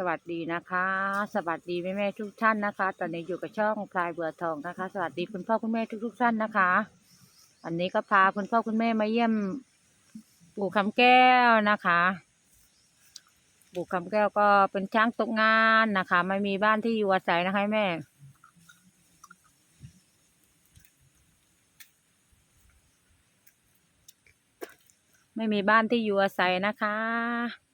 สวัสดีนะคะ สวัสดีแม่แม่ทุกท่านนะคะ ตอนนี้อยู่กับช่องพลายเบือทองนะคะ สวัสดีคุณพ่อคุณแม่ทุกทุกท่านนะคะ อันนี้ก็พาคุณพ่อคุณแม่มาเยี่ยม ปู่คำแก้วนะคะ ปู่คำแก้วก็เป็นช้างตกงานนะคะ ไม่มีบ้านที่อยู่อาศัยนะคะแม่ไม่มีบ้านที่อยู่อาศัยนะคะ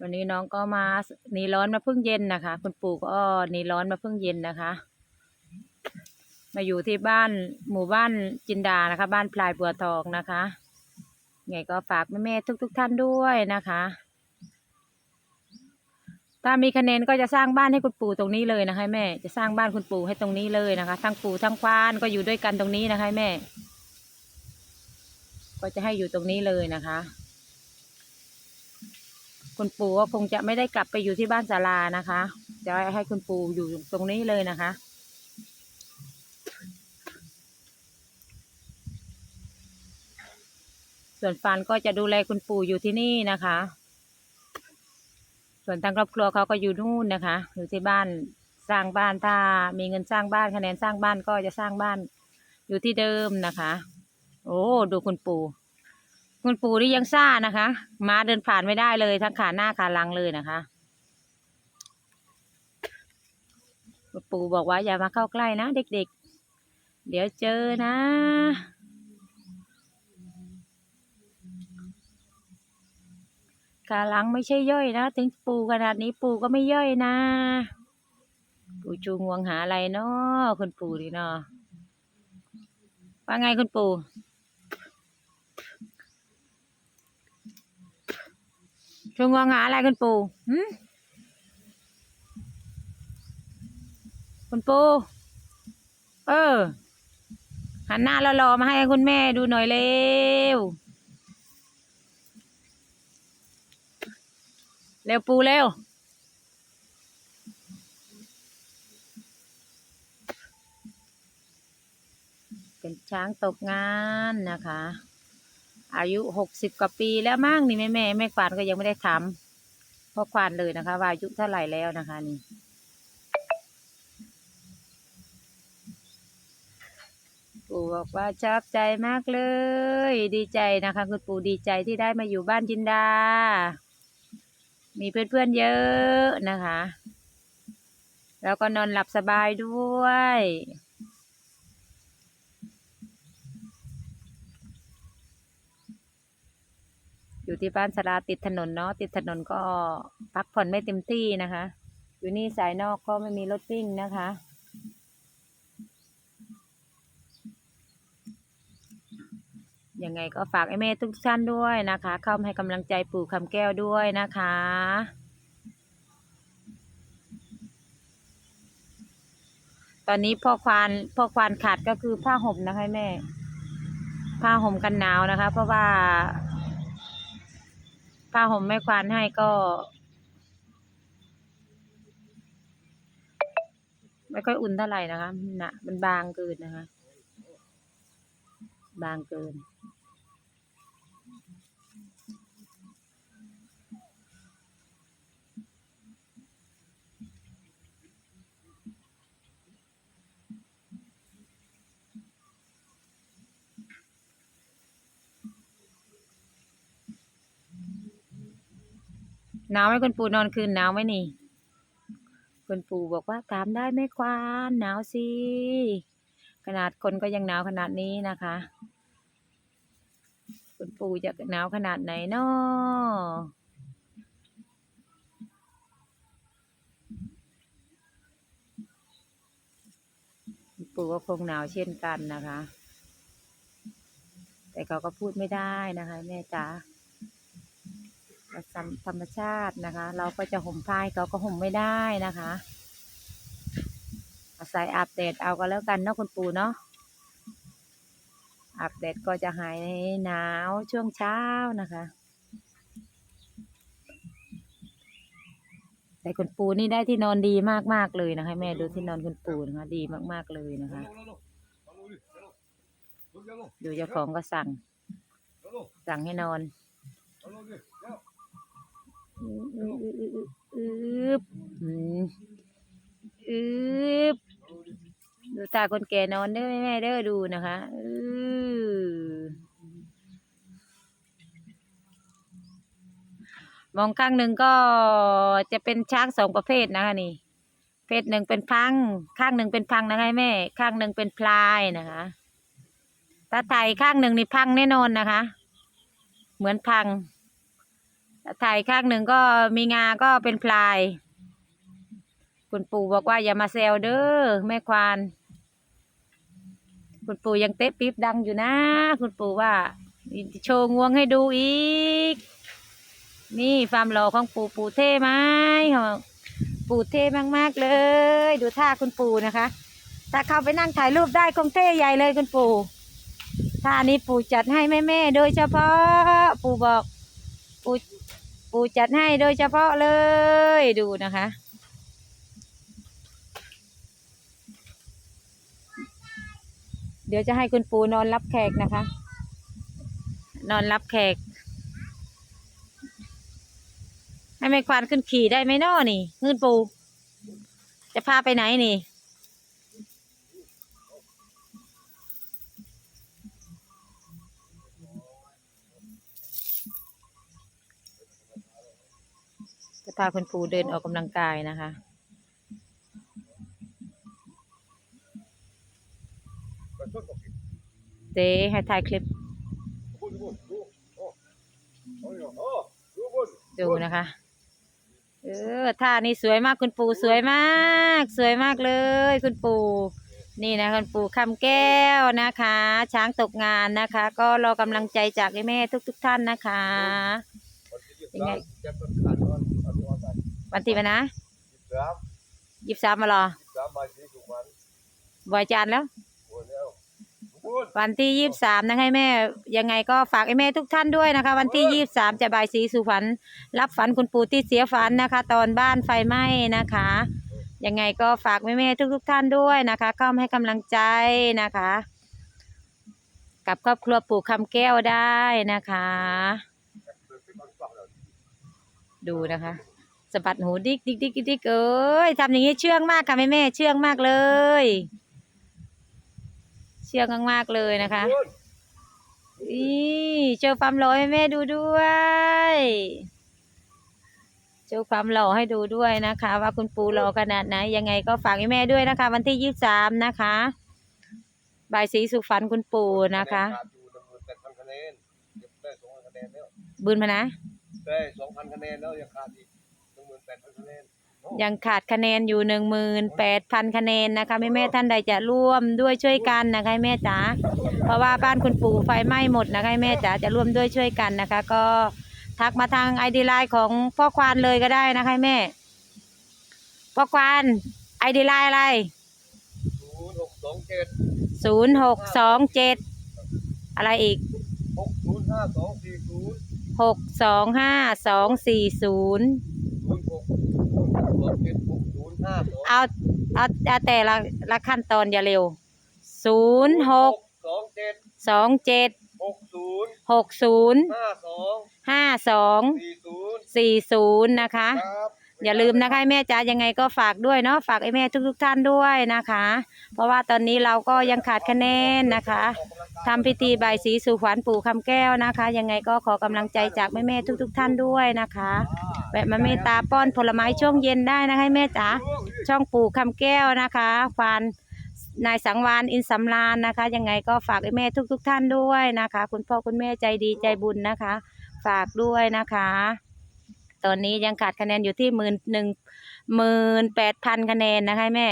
วันนี้น้องก็มาหนีร้อนมาเพิ่งเย็นนะคะ คุณปู่ก็หนีร้อนมาเพิ่งเย็นนะคะ มาอยู่ที่บ้านหมู่บ้านจินดานะคะ บ้านพลายบัวทองนะคะไงก็ฝากแม่ๆทุก ๆ ท่านด้วยนะคะ ถ้ามีคะแนนก็จะสร้างบ้านให้คุณปู่ตรงนี้เลยนะคะ แม่จะสร้างบ้านคุณปู่ให้ตรงนี้เลยนะคะ ทั้งปู่ทั้งควานก็อยู่ด้วยกันตรงนี้นะคะ แม่ ก็จะให้อยู่ตรงนี้เลยนะคะ คุณปู่ก็คงจะไม่ได้กลับไปอยู่ที่บ้านศาลานะคะจะให้คุณปู่อยู่ตรงนี้เลยนะคะ ส่วนฟันก็จะดูแลคุณปู่อยู่ที่นี่นะคะ ส่วนทางครอบครัวเขาก็อยู่นู่นนะคะ อยู่ที่บ้านสร้างบ้านถ้ามีเงินสร้างบ้านคะแนนสร้างบ้านก็จะสร้างบ้านอยู่ที่เดิมนะคะ โอ้ดูคุณปู่ คุณปู่นี่ยังซ่านะคะม้าเดินผ่านไม่ได้เลยทั้งขาหน้าขาหลังเลยนะคะคุณปู่บอกว่าอย่ามาเข้าใกล้นะเด็กๆเดี๋ยวเจอนะขาหลังไม่ใช่ย่อยนะ ถึงปู่ขนาดนี้ปู่ก็ไม่ย่อยนะ ปู่จูงวงหาอะไรเนาะคุณปู่ดีเนาะว่าไงคุณปู่ ชงวงหาอะไรคุณปู่หืมคุณปู่เออ หันหน้ารอๆมาให้คุณแม่ดูหน่อยเร็ว เร็วปูเร็ว เป็นช้างตกงานนะคะ อายุหกสิบกว่าปีแล้วมั้งนี่แม่แม่แม่ควานก็ยังไม่ได้ทำพ่อควานเลยนะคะ ว่าอายุเท่าไหร่แล้วนะคะนี่ปู่บอกว่าชอบใจมากเลย ดีใจนะคะ คุณปู่ดีใจที่ได้มาอยู่บ้านจินดา มีเพื่อนๆเยอะนะคะ แล้วก็นอนหลับสบายด้วย อยู่ที่บ้านสลาติดถนนเนาะติดถนนก็พักผ่อนไม่เต็มที่นะคะ อยู่นี่สายนอกก็ไม่มีรถวิ่งนะคะ ยังไงก็ฝากไอ้แม่ทุกท่านด้วยนะคะ เข้ามาให้กำลังใจปู่คำแก้วด้วยนะคะตอนนี้พ่อควานพ่อควานขาดก็คือผ้าห่มนะคะแม่ ผ้าห่มกันหนาวนะคะ เพราะว่า ผ้าห่มแม่ควานให้ก็ไม่ค่อยอุ่นเท่าไหร่นะคะหนะมันบางเกินนะคะ บางเกิน หนาวไหมคุณปู่นอนคืนหนาวไหมนี่ คุณปู่บอกว่าถามได้ไหมควานหนาวสิขนาดคนก็ยังหนาวขนาดนี้นะคะ คุณปู่จะหนาวขนาดไหนเนาะปู่ก็คงหนาวเช่นกันนะคะ แต่เขาก็พูดไม่ได้นะคะ แม่จ๋า ธรรมชาตินะคะ เราก็จะห่มผ้าให้เขาก็ห่มไม่ได้นะคะอาศัยอาบแดดเอาก็แล้วกันเนาะคุณปู่เนาะอาบแดดก็จะหายหนาวช่วงเช้านะคะ แต่คุณปู่นี่ได้ที่นอนดีมากๆเลยนะคะ แม่ดูที่นอนคุณปู่นะคะ ดีมากๆเลยนะคะดูเจ้าของก็สั่ง สั่งให้นอน อืบอึบดูตาคนแก่นอนเด้อแม่เด้อดูนะคะอือมองข้างหนึ่งก็จะเป็นช้างสองประเภทนะคะนี่เพศหนึ่งเป็นพัง ข้างหนึ่งเป็นพังนะคะแม่ ข้างหนึ่งเป็นพลายนะคะตาไทยข้างหนึ่งนี่พังแน่นอนนะคะ เหมือนพัง ถ่ายข้างหนึ่งก็มีงาก็เป็นพลาย คุณปู่บอกว่าอย่ามาแซวเด้อแม่ควานคุณปู่ยังเตะปี๊บดังอยู่นะ คุณปู่ว่า โชว์งวงให้ดูอีก นี่ฟาร์มหล่อของปู่ปู่เท่ไหมปู่เท่มากๆเลย ดูท่าคุณปู่นะคะ ถ้าเข้าไปนั่งถ่ายรูปได้คงเท่ใหญ่เลยคุณปู่ท่านี้ปู่จัดให้แม่แม่ๆโดยเฉพาะ ปู่บอกปู่ ปูจัดให้โดยเฉพาะเลยดูนะคะ เดี๋ยวจะให้คุณปูนอนรับแขกนะคะ นอนรับแขก ให้ไม่ควานขึ้นขี่ได้ไหมน้อนี่ขึ้นปู จะพาไปไหนนี่ พาคุณปูเดินออกกำลังกายนะคะ เจ๊ให้ถ่ายคลิป ดูนะคะ เออท่านี้สวยมากคุณปู่สวยมาก สวยมากเลย คุณปู่นี่นะคุณปู่คำแก้วนะคะ ช้างตกงานนะคะ ก็รอกำลังใจจากแม่ทุก ๆทท่านนะคะยังไง วันที่วันนะยี่สิบสามมาหรอบ่อยจานแล้ววันที่ยี่สามนะคะให้แม่ ยังไงก็ฝากให้แม่ทุกท่านด้วยนะคะ วันที่ยี่สามจะบายสีสุฝันรับฝันคุณปู่ที่เสียฝันนะคะ ตอนบ้านไฟไหม้นะคะ ยังไงก็ฝากแม่แม่ทุกทุกๆท่านด้วยนะคะเข้ามาให้กำลังใจนะคะ กับครอบครัวปู่คำแก้วได้นะคะ ดูนะคะสะบัดหูดิกดิกดิกดิกดิกเอ้ยทำอย่างนี้เชื่องมากค่ะแม่แม่เชื่องมากเลย เชื่องมากๆเลยนะคะอีโชว์ความหล่อให้แม่ดูด้วยโชว์ความหล่อให้ดูด้วยนะคะ ว่าคุณปูหล่อขนาดไหนยังไงก็ฝากให้แม่ด้วยนะคะ วันที่ยี่สามนะคะบายสีสุขฝันคุณปู่นะคะบุญพนะได้สองพันคะแนนแล้วยังขาดอีก ยังขาดคะแนนอยู่หนึ่งหมื่นแปดพันคะแนนนะคะแม่แม่ๆท่านใดจะร่วมด้วยช่วยกันนะคะแม่จ๋าเพราะว่าบ้านคุณปู่ไฟไหม้หมดนะคะแม่จ๋าจะร่วมด้วยช่วยกันนะคะ ก็ทักมาทางไอดีไลน์ของพ่อควานเลยก็ได้นะคะแม่พ่อควานไอดีไลน์อะไรศูนย์หกสองเจ็ดศูนย์หกสองเจ็ดอะไรอีกหกศูนย์ห้าสองสี่ศูนย์หกสองห้าสองสี่ศูนย์ศูนย์หกสอง เจ็ดหกศูนย์ห้าสองเอาเอาเอาแต่ละละขั้นตอนอย่าเร็วศูนย์หกสองเจ็ดสองเจ็ดหกศูนย์หกศูนย์ห้าสองห้าสองสี่ศูนย์สี่ศูนย์นะคะ ครับ อย่าลืมนะคะแม่จ๋ายังไงก็ฝากด้วยเนาะฝากไอ้แม่ทุกๆท่านด้วยนะคะ เพราะว่าตอนนี้เราก็ยังขาดคะแนนนะคะทำพิธีใบายสีสู่ขวัญปู่คำแก้วนะคะ ยังไงก็ขอกำลังใจจากแม่แม่ทุกๆท่านด้วยนะคะแวะมาเมตตาป้อนผลไม้ช่วงเย็นได้นะคะแม่จ๋าช่องปู่คำแก้วนะคะควานนายสังวานอินสำราญนะคะ ยังไงก็ฝากไอ้แม่ทุกๆท่านด้วยนะคะ คุณพ่อคุณแม่ใจดีใจบุญนะคะ ฝากด้วยนะคะ ตอนนี้ยังขาดคะแนนอยู่ที่หมื่นหนึ่งหมื่นแปดพันคะแนนนะคะแม่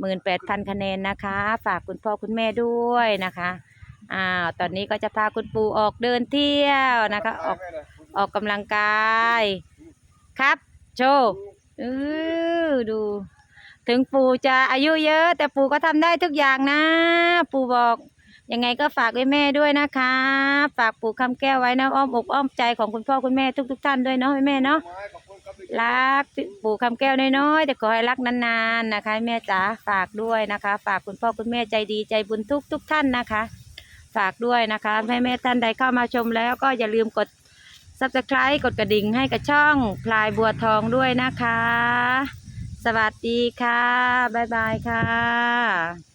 หมื่นแปดพันคะแนนนะคะ ฝากคุณพ่อคุณแม่ด้วยนะคะอ้าวตอนนี้ก็จะพาคุณปู่ออกเดินเที่ยวนะคะ ออกออกกำลังกาย ครับ โชว์ออดู ถึงปู่จะอายุเยอะ แต่ปู่ก็ทำได้ทุกอย่างนะ ปู่บอก ยังไงก็ฝากไว้แม่ด้วยนะคะ ฝากปู่คำแก้วไว้นะอ้อมอกอ้อมใจของคุณพ่อคุณแม่ทุก ๆ ท่านด้วยเนาะแม่เนาะรักปู่คำแก้วน้อยๆแต่ขอให้รักนานๆนะคะ แม่จ๋าฝากด้วยนะคะ ฝากคุณพ่อคุณแม่ใจดีใจบุญทุกทุกท่านนะคะ ฝากด้วยนะคะแม่แม่ท่านใดเข้ามาชมแล้วก็อย่าลืมกด subscribe กดกระดิ่งให้กับช่องพลายบัวทองด้วยนะคะ สวัสดีค่ะบ๊ายบายค่ะ